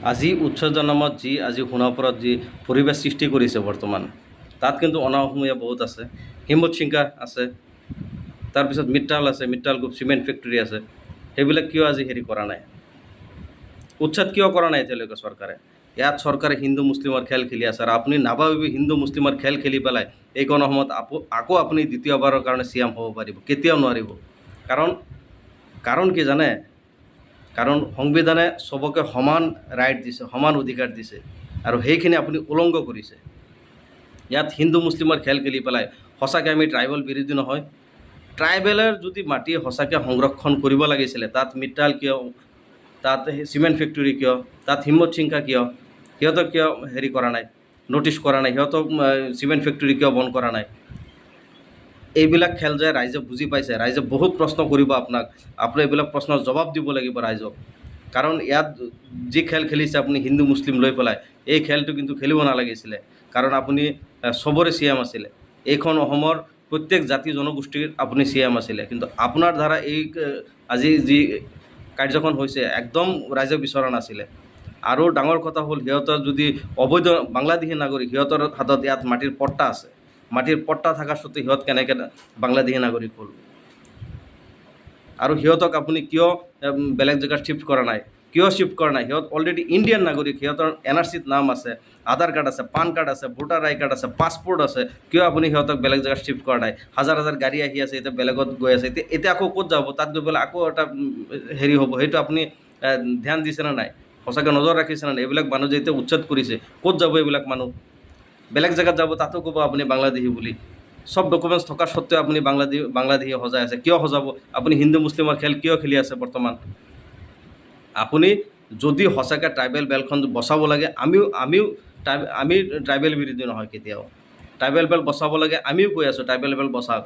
আজি উচ্ছেদৰ নামত যি আজি সোণাপুৰত যি পৰিৱেশ সৃষ্টি কৰিছে বৰ্তমান, তাত কিন্তু অনাঅসমীয়া বহুত আছে। হিমত চিংকা আছে তাৰপিছত মিট্টাল আছে মিট্টাল গ্ৰুপ চিমেণ্ট ফেক্টৰী আছে। সেইবিলাক কিয় আজি হেৰি কৰা নাই? উচ্ছেদ কিয় কৰা নাই এতিয়ালৈকে চৰকাৰে? ইয়াত চৰকাৰে হিন্দু মুছলিমৰ খেল খেলি আছে আৰু আপুনি নাভাবিবি হিন্দু মুছলিমৰ খেল খেলি পেলাই এইকণ সময়ত আকৌ আপুনি দ্বিতীয়বাৰৰ কাৰণে চি এম হ'ব পাৰিব, কেতিয়াও নোৱাৰিব। কাৰণ কাৰণ কি জানে? কাৰণ সংবিধানে চবকে সমান ৰাইট দিছে, সমান অধিকাৰ দিছে। আৰু সেইখিনি আপুনি উলংঘ কৰিছে। ইয়াত হিন্দু, মুছলিমৰ খেল খেলি পেলাই সঁচাকৈ আমি ট্ৰাইবেল বিৰোধী নহয়। ট্ৰাইবেলৰ যদি মাটি সঁচাকৈ সংৰক্ষণ কৰিব লাগিছিলে, তাত মিট্টাল কিয়, তাত চিমেণ্ট ফেক্টৰী কিয়, তাত হিম্মত চিংকা কিয়, সিহঁতক কিয় হেৰি কৰা নাই ন'টিছ কৰা নাই, সিহঁতক চিমেণ্ট ফেক্টৰী কিয় বন্ধ কৰা নাই? এইবিলাক খেল যে ৰাইজে বুজি পাইছে, ৰাইজে বহুত প্ৰশ্ন কৰিব আপোনাক। আপুনি এইবিলাক প্ৰশ্নৰ জবাব দিব লাগিব ৰাইজক। কাৰণ ইয়াত যি খেল খেলিছে আপুনি হিন্দু, মুছলিম লৈ পেলাই, এই খেলটো কিন্তু খেলিব নালাগিছিলে। কাৰণ আপুনি চবৰে চি এম আছিলে। এইখন অসমৰ প্ৰত্যেক জাতি জনগোষ্ঠীৰ আপুনি চি এম আছিলে। কিন্তু আপোনাৰ দ্বাৰা এই আজি যি কাৰ্যখন হৈছে, একদম ৰাইজে বিচৰা নাছিলে। আৰু ডাঙৰ কথা হ'ল, সিহঁতৰ যদি অবৈধ বাংলাদেশী নাগৰিক, সিহঁতৰ হাতত ইয়াত মাটিৰ পট্টা আছে। মাটিৰ পট্টা থকা স্বত্তে সিহঁত কেনেকৈ বাংলাদেশী নাগৰিক হ'ল? আৰু সিহঁতক আপুনি কিয় বেলেগ জেগাত শ্বিফ্ট কৰা নাই? কিয় শ্বিফ্ট কৰা নাই? সিহঁত অলৰেডি ইণ্ডিয়ান নাগৰিক, সিহঁতৰ এন আৰ চিত নাম আছে আধাৰ কাৰ্ড আছে পান কাৰ্ড আছে ভোটাৰ আই কাৰ্ড আছে পাছপৰ্ট আছে, কিয় আপুনি সিহঁতক বেলেগ জেগাত শ্বিফ্ট কৰা নাই? হাজাৰ হাজাৰ গাড়ী আহি আছে, এতিয়া বেলেগত গৈ আছে, এতিয়া এতিয়া আকৌ ক'ত যাব? তাত গৈ পেলাই আকৌ এটা হেৰি হ'ব, সেইটো আপুনি ধ্যান দিছেনে নাই? সঁচাকৈ নজৰ ৰাখিছেনে নাই? এইবিলাক মানুহ যে এতিয়া উচ্ছেদ কৰিছে, ক'ত যাব এইবিলাক মানুহ? বেলেগ জেগাত যাব, তাতো ক'ব আপুনি বাংলাদেশী বুলি। চব ডকুমেণ্টছ থকা সত্ত্বেও আপুনি বাংলাদেশী বাংলাদেশী সজাই আছে। কিয় সজাব? আপুনি হিন্দু, মুছলিমৰ খেল কিয় খেলি আছে বৰ্তমান? আপুনি যদি সঁচাকৈ ট্ৰাইবেল বেলখন বচাব লাগে, আমিও আমিও ট্ৰাইব আমি ট্ৰাইবেল বিৰোধী নহয় কেতিয়াও। ট্ৰাইবেল বেল বচাব লাগে, আমিও কৈ আছোঁ ট্ৰাইবেল বেল বচাওক।